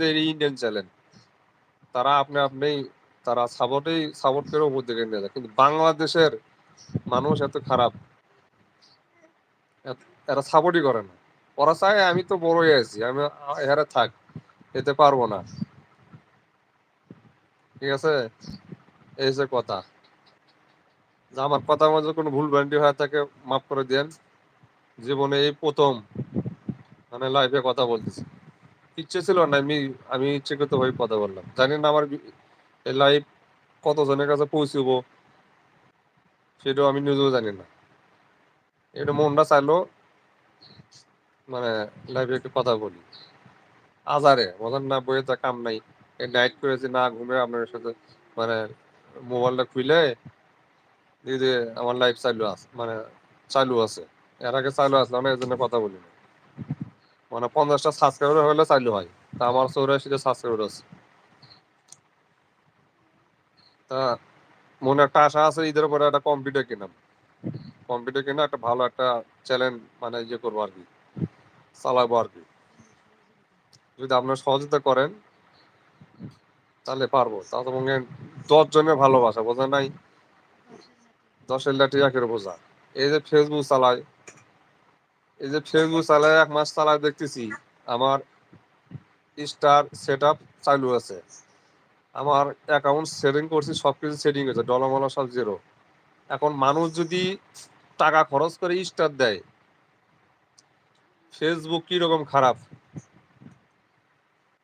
যে Indian channel তারা আপনি আপনি, তারা সাপোর্টেই সাপোর্ট করে উপর দিকে নিয়ে যায়। কিন্তু বাংলাদেশের মানুষ এত খারাপ এরা সাপোর্টই করে না। ওরা চায়, আমি তো বড় হয়ে আছি, আমি এখানে থাক যেতে পারব না। ঠিক আছে? এই যে কথা। যে আমার কথার মধ্যে কোনো ভুল ভ্রান্তি হয়ে থাকে মাফ করে দেন। জীবনে এই প্রথম মানে লাইফে কথা বলতেছি। ইচ্ছে ছিল না আমি আমি ইচ্ছে করতে ভাবে কথা বললাম। জানি না আমার লাইভ কতজনের কাছে পৌঁছবো সেটাও আমি নিজেও জানি না। এটা মনটা চাইলো মানে লাইভে একটু কথা বলি। আজারে মতন না বইয়ে তো কাম নাই। এই নাইট করেছি না ঘুমে আপনার সাথে মানে মোবাইলটা খুলে দিয়ে আমার লাইভ চালু আছে মানে চালু আছে। এর আগে চালু আসলো না এই জন্য কথা বলি না মানে পঞ্চাশটা সাবস্ক্রাইবার হলে চালু হয়। তা আমার চৌরাশিটা সাবস্ক্রাইবার আছে। তা মনে একটা আশা আছে ঈদের পরে একটা কম্পিউটার কিনাম। কম্পিউটার কিনে একটা ভালো একটা চ্যালেঞ্জ মানে ইয়ে করব আর কি। চালাবো আর কি। যদি আপনারা সহযোগিতা করেন, তাহলে পারব। তা তো মনে দশ জনের ভালোবাসা বোঝা নাই? দশের লাঠি একের বোঝা এই যে ফেসবুক চালায় এই যে ফেসবুক চালায় এক মাস চালায় দেখতেছি, আমার স্টার সেট আপ চালু আছে। আমার অ্যাকাউন্ট সেটিং করছি, সবকিছু সেটিং হয়েছে ডলার মলা সব জিরো এখন মানুষ যদি টাকা খরচ করে স্টার দেয় ফেসবুক রকম খারাপ?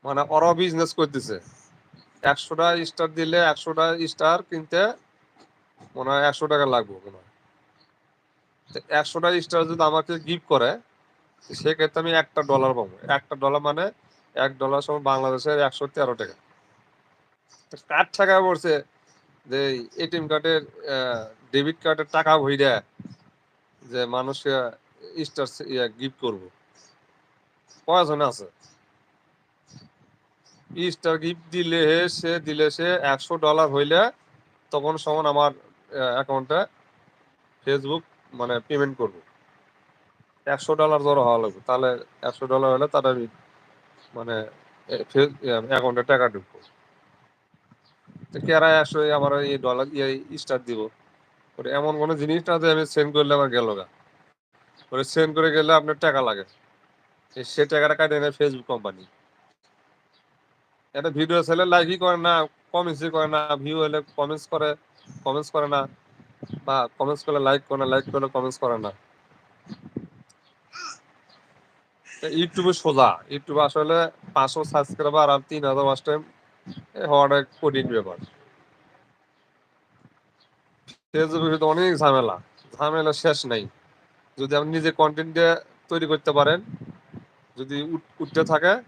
মানে ওরাও বিজনেস করতেছে। একশোটা স্টার দিলে একশোটা স্টার কিনতে মনে হয় একশো টাকা লাগবে মনে হয়। একশোটা স্টার যদি আমাকে গিফট করে, সেক্ষেত্রে আমি একটা ডলার পাবো। একটা ডলার মানে এক ডলার সময় বাংলাদেশের একশো তেরো টাকা। কার টাকা পড়ছে যে এটিএম কার্ডের ডেবিট কার্ডের টাকা ভইরা যে মানুষকে স্টার গিফট করব। কয়জন আছে। স্টার গিফট দিলে সে দিলে সে একশো ডলার হইলে তখন সমান আমার অ্যাকাউন্টে ফেসবুক মানে পেমেন্ট করব। একশো ডলার ধরো হওয়া লাগবে, তাহলে একশো ডলার হলে তার মানে অ্যাকাউন্টে টাকা ঢুকবো। তো কেরা একশো আমার এই ডলার ইয়ে স্টার দিব? ওটা এমন কোনো জিনিসটা যে আমি সেন্ড করলে আমার গেল গা। ওটা সেন্ড করে গেলে আপনার টাকা লাগে। সে টাকাটা কাটে নেয় ফেসবুক কোম্পানি একটা ভিডিও ছেলে লাইকই করে না কমেন্টসই করে না ভিউ হলে কমেন্টস করে কমেন্টস করে না। বা কমেন্টস করলে লাইক করে না লাইক করলে কমেন্টস করে না। ইউটিউবে সোজা, ইউটিউবে আসলে পাঁচশো সাবস্ক্রাইবার আর তিন হাজার টাইম কঠিন ব্যাপার। ফেসবুকে তো অনেক ঝামেলা ঝামেলা শেষ নাই। যদি আপনি নিজে কন্টেন্ট দিয়ে তৈরি করতে পারেন, যদি উঠ- উঠতে থাকে,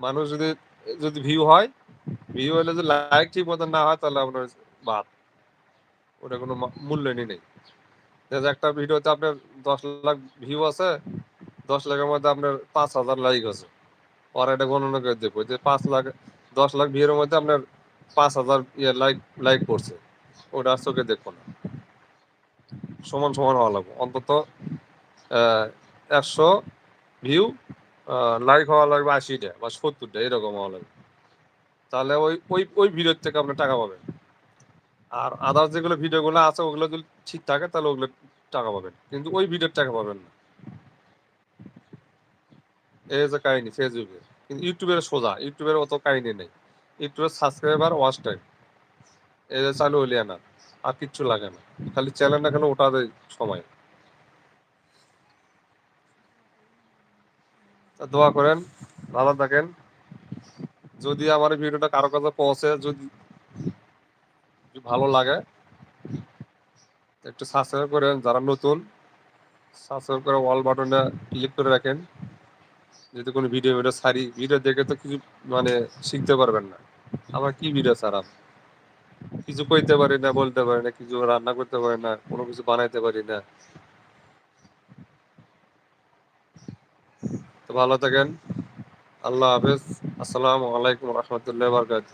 মানুষ যদি যদি ভিউ হয় ভিউ হলে যদি লাইক ঠিক মতো না হয়, তাহলে আপনার বাদ। ওটা কোনো মূল্যই নেই। একটা ভিডিওতে আপনার দশ লাখ ভিউ আছে, দশ লাখের মধ্যে আপনার পাঁচ হাজার লাইক আছে। আর এটা গণনা করে দেখব যে পাঁচ লাখ, দশ লাখ ভিউর মধ্যে আপনার পাঁচ হাজার ইয়ে লাইক লাইক করছে। ওটা আর চোখে দেখব না। সমান সমান হওয়া লাগবে। অন্তত একশো ভিউ লাইক হওয়া লাগবে আশিটা বা সত্তরটা, এরকম হওয়া লাগবে। তাহলে ওই ওই ওই ভিডিওর থেকে আপনি টাকা পাবেন। আর আদার্স যেগুলো ভিডিওগুলো আছে, ওগুলো যদি ঠিক থাকে, তাহলে ওগুলো টাকা পাবেন। কিন্তু ওই ভিডিওর টাকা পাবেন না। এই যে কাহিনী, ফেসবুকে। কিন্তু ইউটিউবের সোজা, ইউটিউবের অত কাহিনী নেই। ইউটিউবের সাবস্ক্রাইবার ওয়াচ টাইম এই যে চালু হলি না, আর কিচ্ছু লাগে না। খালি চ্যানেলটা খালি ওটা দেয় সময়। দোয়া করেন, ভালো থাকেন। যদি আমার ভিডিওটা কারও কাছে পৌঁছে, যদি ভালো লাগে। একটু সাবস্ক্রাইব করেন, যারা নতুন সাবস্ক্রাইব করে অল বাটনে ক্লিক করে রাখেন। যদি কোনো ভিডিও ভিডিও ছাড়ি ভিডিও দেখে তো কিছু মানে শিখতে পারবেন না। আমার কি ভিডিও ছাড়া কিছু কইতে পারি না, বলতে পারি না, কিছু রান্না করতে পারি না, কোনো কিছু বানাইতে পারি না। তো ভালো থাকেন। আল্লাহ হাফেজ। আসসালামু আলাইকুম রহমতুল্লাহ বারকাত